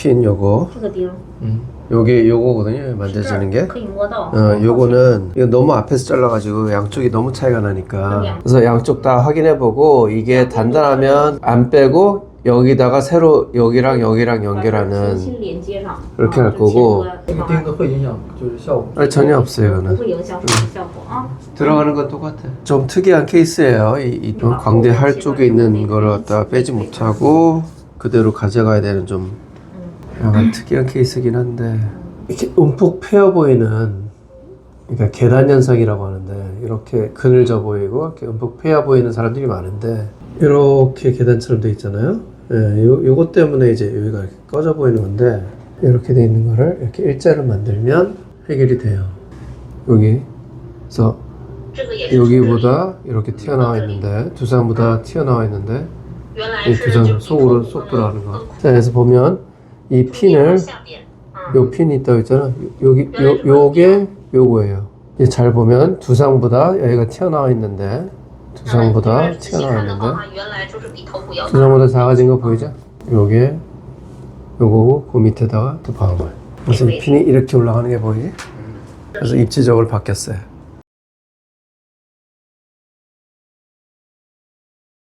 핀 요거 这个钉 요게 요거거든요 만져지는 게 可以摸到。 어, 요거는 이거 너무 앞에서 잘라가지고 양쪽이 너무 차이가 나니까 그래서 양쪽 다 확인해보고 이게 단단하면 안 빼고 여기다가 새로 여기랑 여기랑 重 연결하는 新连接上， 이렇게 啊 할 就切 거고 割 这个钉子会影响就是效果。 아니, 전혀 없어요 不 이거는 会影响手的效果啊。 들어가는 건 똑같아 좀 특이한 케이스예요 이, 이 좀 광대할 쪽에 있는 거를 갖다 빼지 못하고 그대로 가져가야 되는 좀 약간 특이한 케이스긴 한데 이렇게 움푹 패어 보이는 그러니까 계단 현상이라고 하는데 이렇게 그늘져 보이고 이렇게 움푹 패어 보이는 사람들이 많은데 이렇게 계단처럼 돼 있잖아요. 예, 요, 요것 때문에 이제 여기가 이렇게 꺼져 보이는 건데 이렇게 돼 있는 거를 이렇게 일자로 만들면 해결이 돼요. 여기 그래서 여기보다 이렇게 튀어나와 있는데 두상보다 튀어나와 있는데 이 두상 속으로 쏙 들어가는 거. 자, 그래서 보면 이 핀을 요 핀이 떠 있잖아. 여기 요 요게 요거예요. 잘 보면 두상보다 여기가 튀어나와 있는데 두상보다 튀어나와 있는데 두상보다 작아진 거 보이죠? 요게 요거고 그 밑에다가 또 방울. 무슨 핀이 이렇게 올라가는 게 보이지? 그래서 입지적으로 바뀌었어요.